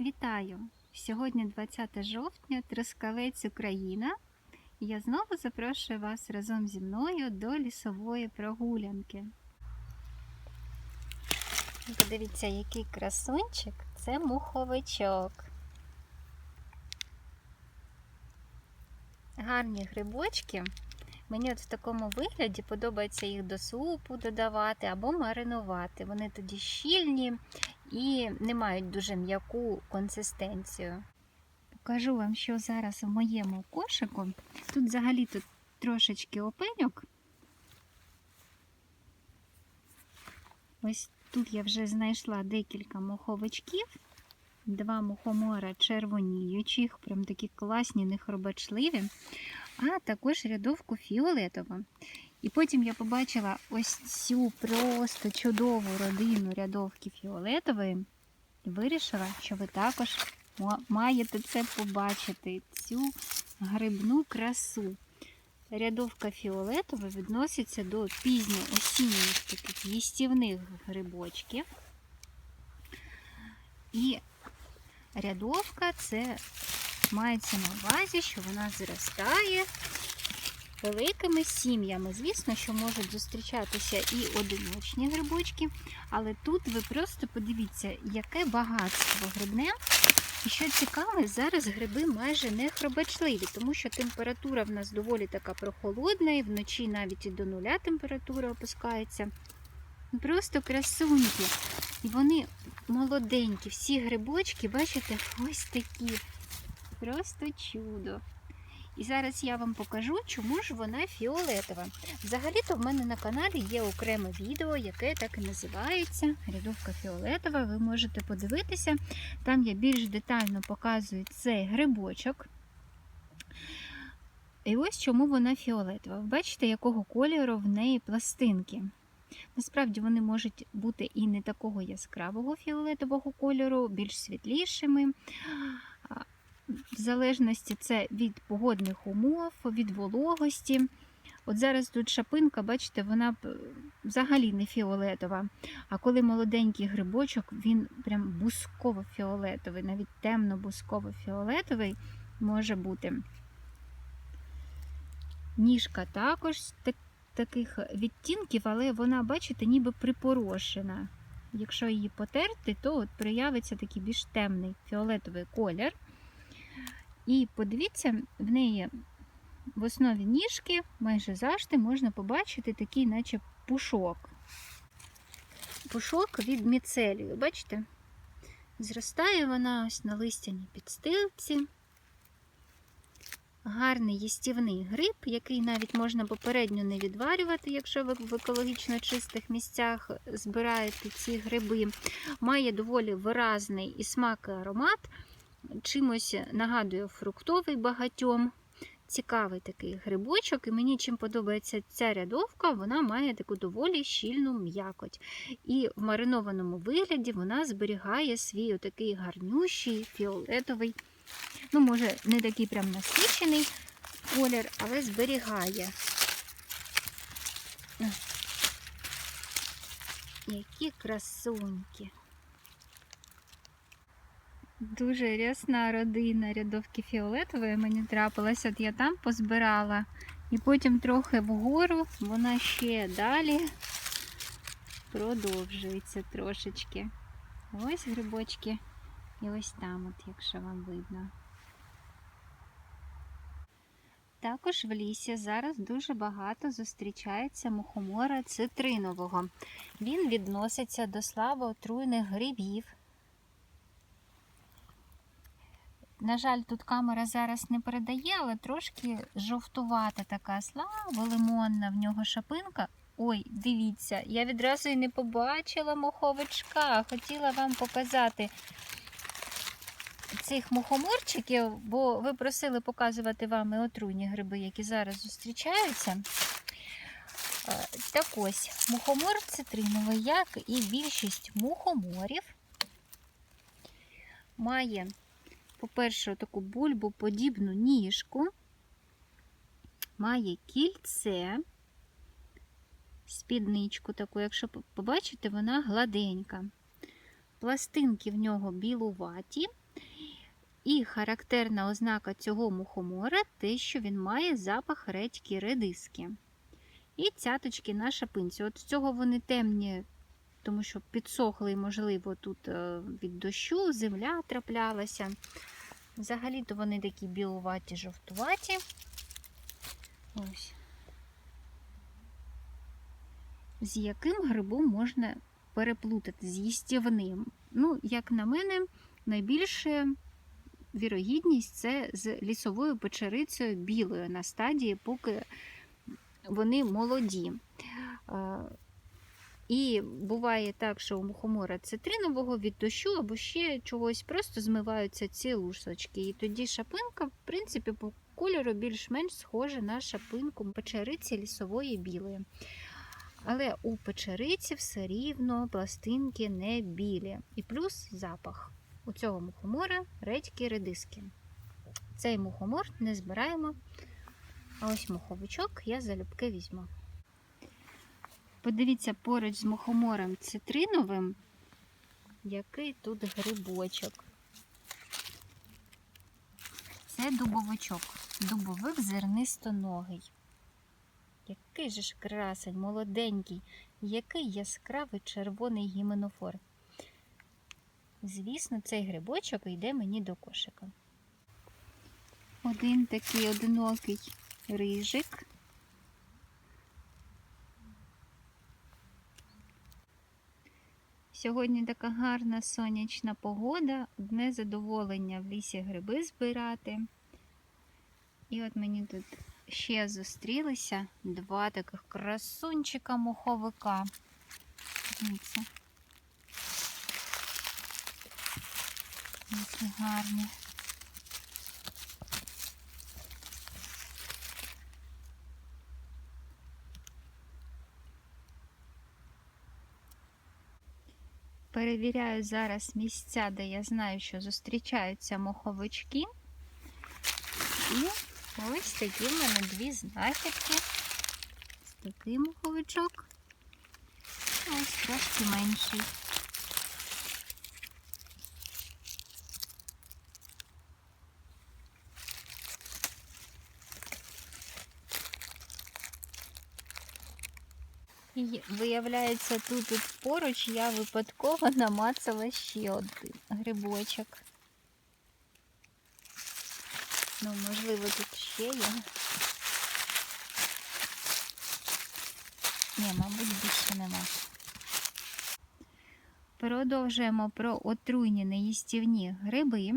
Вітаю! Сьогодні 20 жовтня, Трускавець, Україна. Я знову запрошую вас разом зі мною до лісової прогулянки. Подивіться, який красунчик це муховичок. Гарні грибочки. Мені от в такому вигляді подобається їх до супу додавати або маринувати. Вони тоді щільні і не мають дуже м'яку консистенцію. Покажу вам, що зараз в моєму кошику. Тут взагалі тут трошечки опеньок. Ось тут я вже знайшла декілька моховичків, два мухомора червоніючих, прям такі класні, нехробачливі, а також рядовку фіолетову. І потім я побачила ось цю просто чудову родину рядовки фіолетової і вирішила, що ви також маєте це побачити, цю грибну красу. Рядовка фіолетова відноситься до пізньоосінніх таких їстівних грибочків. І рядовка це мається на увазі, що вона зростає великими сім'ями. Звісно, що можуть зустрічатися і одиночні грибочки, але тут ви просто подивіться, яке багатство грибне. І що цікаве, зараз гриби майже не хробачливі, тому що температура в нас доволі така прохолодна, і вночі навіть і до нуля температура опускається. Просто красунькі. І вони молоденькі, всі грибочки, бачите, ось такі. Просто чудо. І зараз я вам покажу, чому ж вона фіолетова. Взагалі-то в мене на каналі є окреме відео, яке так і називається Рядовка фіолетова. Ви можете подивитися. Там я більш детально показую цей грибочок. І ось чому вона фіолетова. Бачите, якого кольору в неї пластинки. Насправді вони можуть бути і не такого яскравого фіолетового кольору, більш світлішими. В залежності це від погодних умов, від вологості. От зараз тут шапинка, бачите, вона взагалі не фіолетова. А коли молоденький грибочок, він прям бусково-фіолетовий, навіть темно-бусково-фіолетовий може бути. Ніжка також так, таких відтінків, але вона, бачите, ніби припорошена. Якщо її потерти, то от проявиться такий більш темний фіолетовий колір. І подивіться, в неї в основі ніжки майже завжди можна побачити такий, наче пушок. Пушок від міцелію. Бачите? Зростає вона ось на листяній підстилці. Гарний їстівний гриб, який навіть можна попередньо не відварювати, якщо ви в екологічно чистих місцях збираєте ці гриби. Має доволі виразний і смак і аромат чимось нагадує фруктовий багатьом. Цікавий такий грибочок, і мені чим подобається ця рядовка, вона має таку доволі щільну м'якоть. І в маринованому вигляді вона зберігає свій отакий гарнющий фіолетовий, ну, може, не такий прям насичений колір, але зберігає. Які красуньки. Дуже рясна родина рядовки фіолетової мені трапилася, от я там позбирала. І потім трохи вгору вона ще далі продовжується трошечки. Ось грибочки і ось там, от, якщо вам видно. Також в лісі зараз дуже багато зустрічається мухомора цитринового. Він відноситься до слабо отруйних грибів. На жаль, тут камера зараз не передає, але трошки жовтувата така слава лимонна, в нього шапинка. Ой, дивіться, я відразу і не побачила моховичка. Хотіла вам показати цих мухоморчиків, бо ви просили показувати вам і отруйні гриби, які зараз зустрічаються. Так ось, мухомор цитриновий, як і більшість мухоморів, має по-перше, таку бульбу подібну ніжку, має кільце, спідничку таку, якщо побачите, вона гладенька. Пластинки в нього білуваті, І характерна ознака цього мухомора те, що він має запах редьки редиски. І цяточки на шапинці. От з цього вони темні, тому що підсохли, можливо, тут е, від дощу земля траплялася. Взагалі-то вони такі білуваті, жовтуваті. Ось. З яким грибом можна переплутати з їстівним? Ну, як на мене, найбільше вірогідність це з лісовою печерицею білою на стадії, поки вони молоді. І буває так, що у мухомора цитринового від дощу або ще чогось просто змиваються ці лусочки. І тоді шапинка, в принципі, по кольору більш-менш схожа на шапинку печериці лісової білої. Але у печериці все рівно пластинки не білі. І плюс запах. У цього мухомора редьки редиски. Цей мухомор не збираємо. А ось муховичок я залюбки візьму. Подивіться поруч з мухомором цитриновим, який тут грибочок. Це дубовичок. Дубовик зернистоногий. Який же ж красень, молоденький, який яскравий червоний гіменофор. Звісно, цей грибочок йде мені до кошика. Один такий одинокий рижик. Сьогодні така гарна сонячна погода, одне задоволення в лісі гриби збирати. І от мені тут ще зустрілися два таких красунчика-муховика. Дивіться. Які гарні. Перевіряю зараз місця, де я знаю, що зустрічаються моховички. І ось такі в мене дві знахідки. Ось такий моховичок. Ось трошки менший. І виявляється, тут, тут поруч я випадково намацала ще один грибочок. Ну, можливо, тут ще є. Ні, мабуть, більше нема. Продовжуємо про отруйні неїстівні гриби.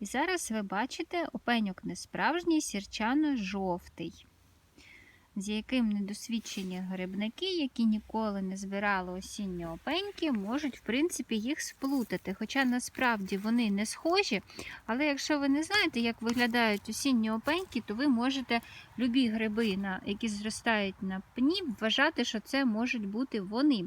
І зараз ви бачите опеньок несправжній, сірчано-жовтий з яким недосвідчені грибники, які ніколи не збирали осінні опеньки, можуть, в принципі, їх сплутати. Хоча насправді вони не схожі. Але якщо ви не знаєте, як виглядають осінні опеньки, то ви можете любі гриби, які зростають на пні, вважати, що це можуть бути вони.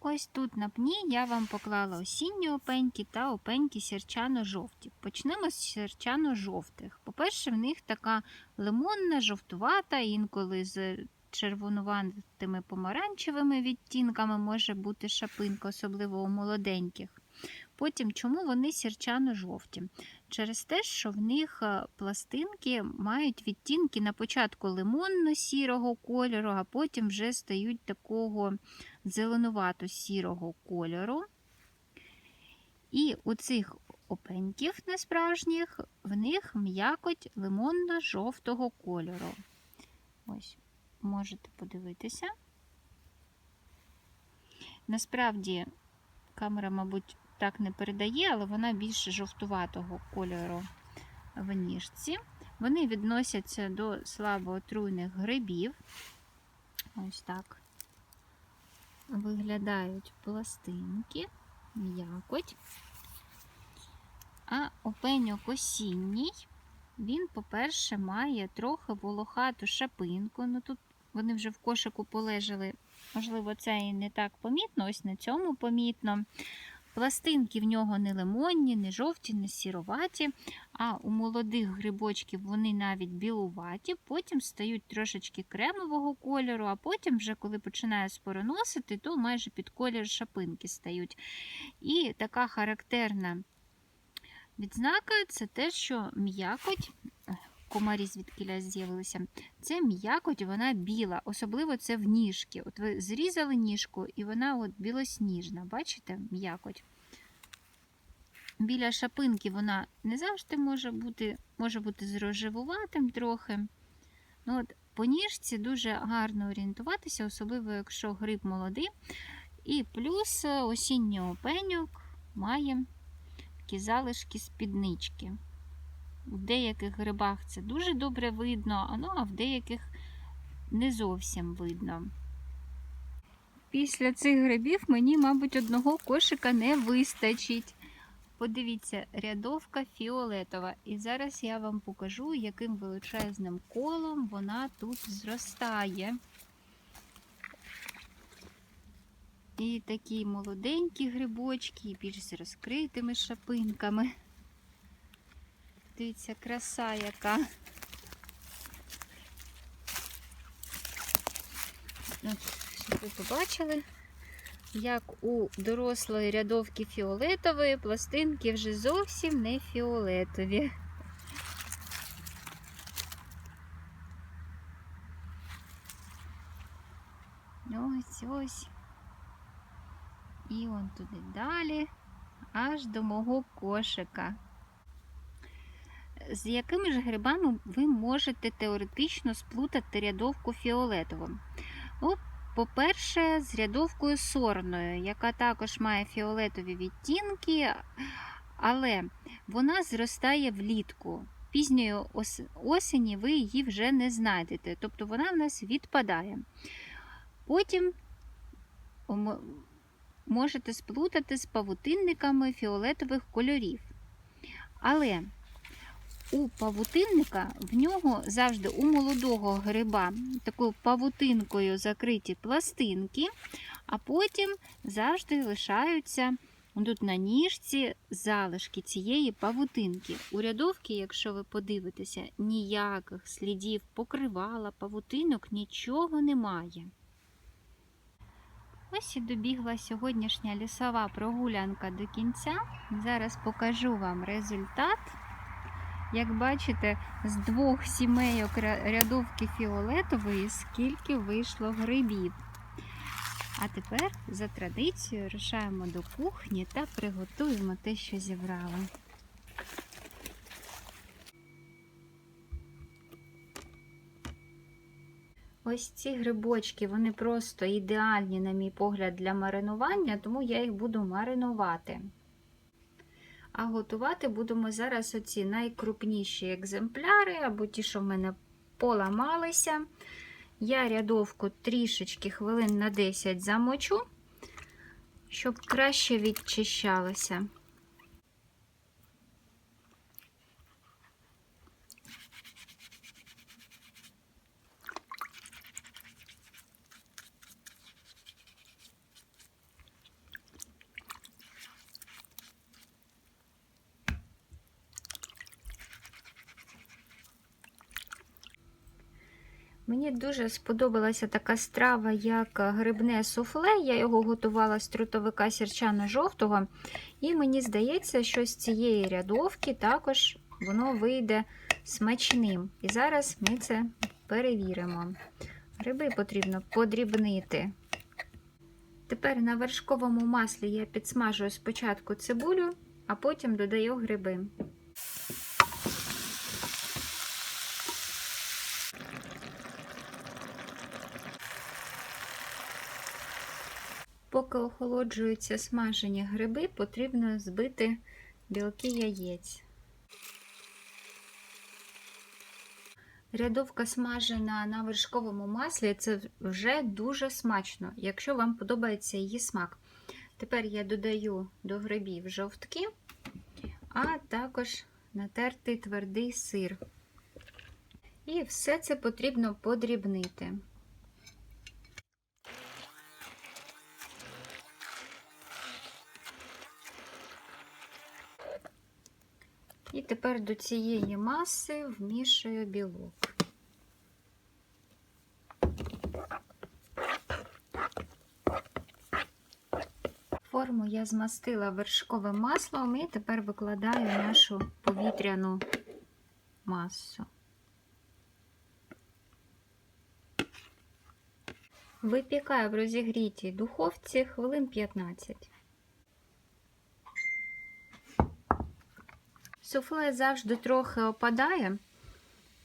Ось тут на пні я вам поклала осінні опеньки та опеньки сірчано-жовті. Почнемо з сірчано-жовтих. По-перше, в них така лимонна, жовтувата, інколи з червонуватими помаранчевими відтінками може бути шапинка, особливо у молоденьких. Потім, чому вони сірчано-жовті? Через те, що в них е, пластинки мають відтінки на початку лимонно-сірого кольору, а потім вже стають такого зеленувато-сірого кольору. І у цих опеньків несправжніх в них м'якоть лимонно-жовтого кольору. Ось, можете подивитися. Насправді, камера, мабуть, так не передає, але вона більш жовтуватого кольору в ніжці. Вони відносяться до слабоотруйних грибів. Ось так виглядають пластинки, м'якоть. А опеньок осінній, він, по-перше, має трохи волохату шапинку. Ну Тут вони вже в кошику полежали, можливо, це і не так помітно, ось на цьому помітно. Пластинки в нього не лимонні, не жовті, не сіроваті, а у молодих грибочків вони навіть білуваті, потім стають трошечки кремового кольору, а потім, вже коли починає спороносити, то майже під колір шапинки стають. І така характерна Відзнака це те, що м'якоть, комарі звідкіля з'явилися, це м'якоть, вона біла, особливо це в ніжки. От ви зрізали ніжку, і вона от білосніжна, бачите, м'якоть. Біля шапинки вона не завжди може бути, може бути з розживуватим трохи. Ну, от, по ніжці дуже гарно орієнтуватися, особливо якщо гриб молодий. І плюс е, осінній опеньок має такі залишки спіднички. В деяких грибах це дуже добре видно, ну, а в деяких не зовсім видно. Після цих грибів мені, мабуть, одного кошика не вистачить. Подивіться, рядовка фіолетова. І зараз я вам покажу, яким величезним колом вона тут зростає. І такі молоденькі грибочки, більш з розкритими шапинками. Дивіться, краса яка. От, щоб ви побачили, як у дорослої рядовки фіолетової пластинки вже зовсім не фіолетові. Ось ось. І он туди далі, аж до мого кошика. З якими ж грибами ви можете теоретично сплутати рядовку фіолетову? Ну, по-перше, з рядовкою сорною, яка також має фіолетові відтінки, але вона зростає влітку. Пізньої ос- осені ви її вже не знайдете, тобто вона в нас відпадає. Потім можете сплутати з павутинниками фіолетових кольорів. Але у павутинника в нього завжди у молодого гриба такою павутинкою закриті пластинки, а потім завжди лишаються тут на ніжці залишки цієї павутинки. У рядовки, якщо ви подивитеся, ніяких слідів покривала, павутинок нічого немає. Ось і добігла сьогоднішня лісова прогулянка до кінця. Зараз покажу вам результат. Як бачите, з двох сімейок рядовки фіолетової скільки вийшло грибів. А тепер за традицією рушаємо до кухні та приготуємо те, що зібрали. Ось ці грибочки, вони просто ідеальні, на мій погляд, для маринування, тому я їх буду маринувати. А готувати будемо зараз оці найкрупніші екземпляри, або ті, що в мене поламалися. Я рядовку трішечки хвилин на 10 замочу, щоб краще відчищалося. Мені дуже сподобалася така страва, як грибне суфле. Я його готувала з трутовика сірчано-жовтого. І мені здається, що з цієї рядовки також воно вийде смачним. І зараз ми це перевіримо. Гриби потрібно подрібнити. Тепер на вершковому маслі я підсмажую спочатку цибулю, а потім додаю гриби. Поки охолоджуються смажені гриби, потрібно збити білки яєць. Рядовка смажена на вершковому маслі це вже дуже смачно, якщо вам подобається її смак. Тепер я додаю до грибів жовтки, а також натертий твердий сир. І все це потрібно подрібнити. І тепер до цієї маси вмішую білок. Форма цьому я змастила вершковим маслом і тепер викладаю нашу повітряну масу. Випікаю в розігрітій духовці хвилин 15. Суфле завжди трохи опадає.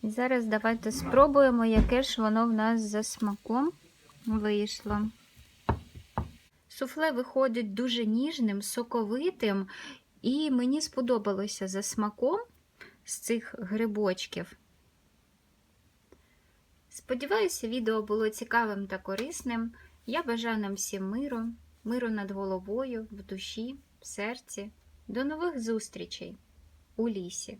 І зараз давайте спробуємо, яке ж воно в нас за смаком вийшло. Суфле виходить дуже ніжним, соковитим, і мені сподобалося за смаком з цих грибочків. Сподіваюся, відео було цікавим та корисним. Я бажаю нам всім миру, миру над головою, в душі, в серці. До нових зустрічей у лісі!